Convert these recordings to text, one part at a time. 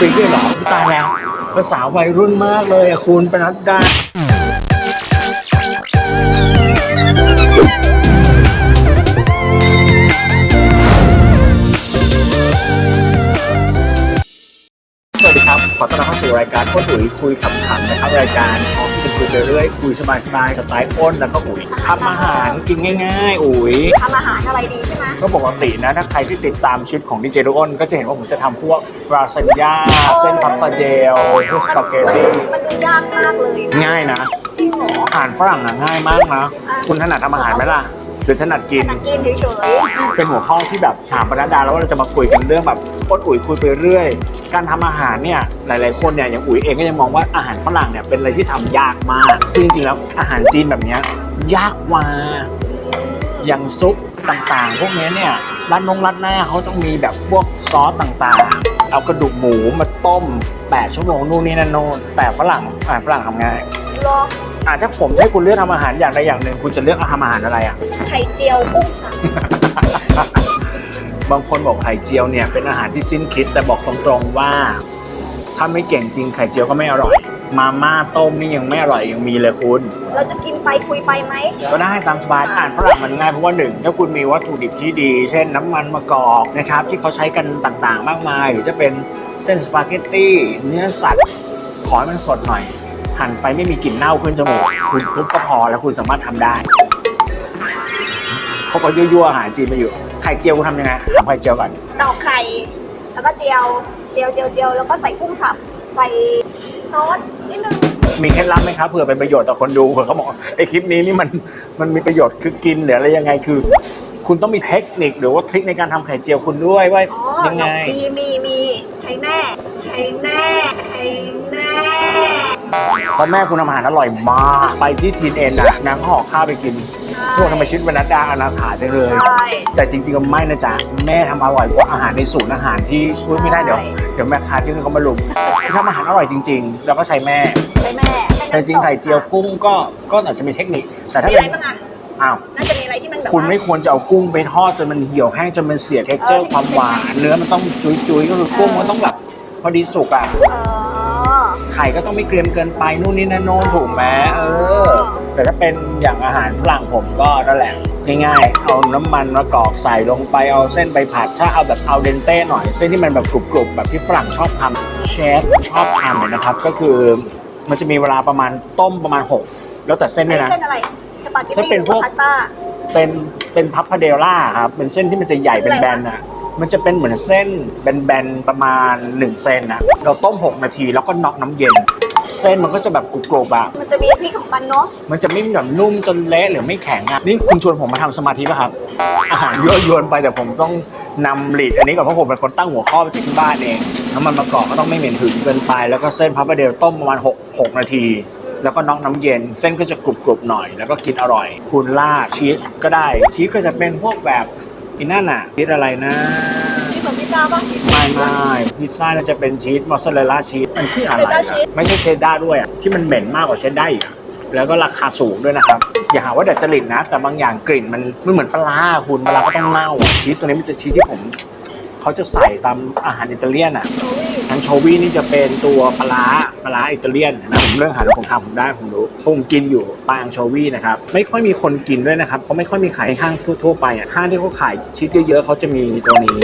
ปีด้วยเหรอตายแล้วภาษาวัยรุ่นมากเลยอะคุณปนัดดา เข้าสู่รายการโค้ดอุ๋ยคุยขำๆนะครับรายการของที่จะคุยไปเรื่อยคุยสบายๆสไตล์อ้นแล้วก็อุ๋ยทำอาหารกินง่ายๆ อุ๋ยทำอาหารอะไรดีใช่ไหมก็ปกตินะถ้าใครที่ติดตามชีวิตของดีเจโดอ้นก็จะเห็นว่าผมจะทำพวกราซานญ่าเส้นพัปปาเดลพวกสปาเกตตี้มันดูยากมากเลยนะง่ายนะจริงเหรออาหารฝรั่งอะง่ายมากนะ คุณถนัดทำอาหารไหมล่ะ หรือถนัดกินขนาดกินเฉยเป็นหัวข้อที่แบบถามปนัดดาแล้วว่าเราจะมาคุยกันเรื่องแบบโคตรอุ๋ยคุยไปเรื่อย การทำอาหารเนี่ยหลาย ๆ คนเนี่ยอย่างอุ๋ยเองก็ยังมองว่าอาหารฝรั่งเนี่ยเป็นอะไรที่ทำยากมาก ซึ่งจริง ๆ แล้วอาหารจีนแบบเนี้ยยากกว่า อย่างซุปต่างๆ พวกเนี้ยเนี่ยร้านนงร้านหน้าเขาต้องมีแบบพวกซอสต่างๆ เอากระดูกหมูมาต้ม8ชั่วโมงนู่นนี่นั่นโน่นแต่ฝรั่งอาหารฝรั่งทำง่ายๆรออาจจะถ้าผมให้คุณเลือกทำอาหารอย่างใดอย่างหนึ่งคุณจะเลือกทำอาหารอะไรอะ ไข่เจียวกุ้งค่ะ บางคนบอกไข่เจียวเนี่ยเป็นอาหารที่สิ้นคิดแต่บอกตรงๆว่า ถ้าไม่เก่งจริงไข่เจียวก็ไม่อร่อย มาม่าต้มนี่ยังไม่อร่อยยังมีเลยคุณ เราจะกินไปคุยไปไหม ก็ได้ตามสบายอาหารฝรั่งมันง่ายเพราะว่าหนึ่งถ้าคุณมีวัตถุดิบที่ดี เช่นน้ำมันมะกอกนะครับที่เขาใช้กันต่างๆ มากมาย หรือจะเป็นเส้นสปาเกตตี้เนื้อสัตว์ขอให้มันสดหน่อย หั่นไปไม่มีกลิ่นเน่าขึ้นจมูกคุณคลุกก็พอแล้วคุณสามารถทำได้เขาก็ยั่วๆอาหารจีนมาอยู่ไข่เจียวคุณทำยังไงทำไข่เจียวก่อนตอกไข่ แล้วก็เจียวเจียวเจียวเจียวแล้วก็ใส่กุ้งสับใส่ซอสนิดนึงมีเคล็ดลับไหมครับเผื่อเป็นประโยชน์ต่อคนดูเผื่อเขาบอกไอคลิปนี้นี่มันมันมีประโยชน์คือกินหรืออะไรยังไงคือ คุณต้องมีเทคนิคหรือว่าทริคในการทำไข่เจียวคุณด้วยว่าอ๋อยังไง มีมีมีใช้แน่ใช้แน่ใช้แน่ เพราะแม่คุณทำอาหารอร่อยมาก ไปที่ทีนเอ็นน่ะนางก็ห่อข้าวไปกินพวกทำไมชีวิตวรรณดาอนาถาจังเลย ใช่ แต่จริงๆก็ไม่นะจ๊ะ แม่ทำอร่อยกว่าอาหารในศูนย์อาหารที่พูดไม่ได้เดี๋ยวใช่เดี๋ยวแม่ค้าที่นึงเขามาลุมทำอาหารอร่อยจริง ๆ แล้วก็ใช้แม่ ใช้แม่แต่จริงๆไข่เจียวกุ้งก็ก็อาจจะมีเทคนิค แต่ถ้ามีเป็อะไรนบ้างอะอ้าว น่าจะมีอะไรที่มันแบบคุณว่า ไม่ควรจะเอากุ้งไปทอดจนมันเหี่ยวแห้งจนมันเสียเท็กเจอเอร์อความหวานเนื้อมันต้องจุยๆก็คือกุ้งมันต้องแบบพอดีสุกอะ เออ ไข่ก็ต้องไม่เกรียมเกินไปนู่นนี่นั่นโน้นถูกไหมเออ แต่ถ้าเป็นอย่างอาหารฝรั่งผมก็นั่นแหละง่ายๆ เอาน้ำมันมะกอกใส่ลงไป เอาเส้นไปผัด ถ้าเอาแบบเอาเดนเต้หน่อย เส้นที่มันแบบกรุบๆ แบบที่ฝรั่งชอบทำเชฟชอบทำเนี่ยนะครับ ก็คือมันจะมีเวลาประมาณต้มประมาณหกแล้วแต่เส้นด้วยนะ เส้นอะไรสปาเกตถ้าตี้เป็นพวกหรือพาสต้าเป็นเป็นพับพาเดล่าครับ เป็นเส้นที่มันจะใหญ่เป็นแบนๆอะ มันจะเป็นเหมือนเส้นแบนๆประมาณ1เซนอะเราต้ม 6 นาทีแล้วก็น็อกน้ำเย็น เส้นมันก็จะแบบกรุบๆอะมันจะมีพริกของมันเนาะมันจะไม่แบบนุ่มจนเละหรือไม่แข็งอะนี่คุณชวนผมมาทำสมาธิป่ะครับ อาหารยั่วยวนไปแต่ผมต้องนำหลีดอันนี้ก่อนเพราะผมเป็นคนตั้งหัวข้อมาจากที่บ้านเองน้ำมันมะกอกก็ต้องไม่เหม็นหืนเกินไป แล้วก็เส้นพับพาเดลต้มประมาณ6 6นาที แล้วก็น็อกน้ำเย็น เส้นก็จะกรุบๆหน่อย แล้วก็กินอร่อย คุณล่าดชีสก็ได้ชีสก็จะเป็นพวกแบบ อีนั่นอะชีสอะไรนะที่เหมือนพิซซ่าป่ะ ไม่ไม่พิซซ่าน่าจะเป็นชีสมอสซาเรลล่าชีสมันชื่ออะไรเชดดาร์อะชีสไม่ใช่เชดดาร์ด้วยอะที่มันเหม็นมากกว่าเชดดาร์อีกอะแล้วก็ราคาสูงด้วยนะครับ อย่าหาว่าดัดจริตนะ แต่บางอย่างกลิ่นมันมันเหมือนปลาร้าคุณปลาร้าก็ต้องเน่าอะชีสตัวนี้มันจะชีสที่ผมเขาจะใส่ตามอาหารอิตาเลียนอะโอ้ยอันโชวีนี่จะเป็นตัวปลาร้าปลาร้าอิตาเลียนนะผมเรื่องอาหารแล้วผมทำผมได้ผมรู้ ผมกินอยู่ปลาอังโชวีนะครับไม่ค่อยมีคนกินด้วยนะครับเขาไม่ค่อยมีขายในห้างทั่วๆไปอะห้างที่เขาขายชีสเยอะๆเขาจะมีตัวนี้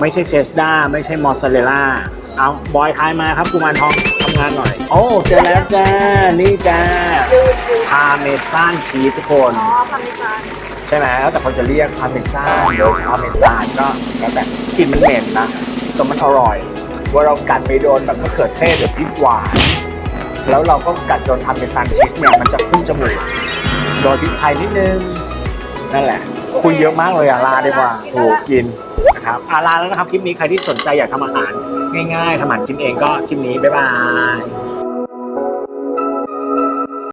ไม่ใช่เชสดาร์ไม่ใช่มอสซาเรลล่าเอาบอยทายมาครับกุมารทองทำงานหน่อย โอ้เจอแล้วจ้านี่จ้าดูดูพาเมซานชีสทุกคนอ๋อพาร์เมซานใช่ไหมแล้วแต่คนจะเรียกพาเมซานหรือพาเมซานก็แล้วแต่กลิ่นมันเหม็นนะแต่มันอร่อย ว่าเรากัดไปโดนแบบมะเขือเทศหรือพริกหวาน แล้วเราก็กัดโดนพาเมซานชีสเนี่ยมันจะขึ้นจมูกโดยพริกไทยนิดนึง นั่นแหละ คุยเยอะมากเลยอะลาดีกว่าถูกกินนะครับอาลาแล้วนะครับคลิปนี้ใครที่สนใจอยากทำอาหารง่ายๆทำอาหารกินเองก็คลิปนี้บ๊ายบาย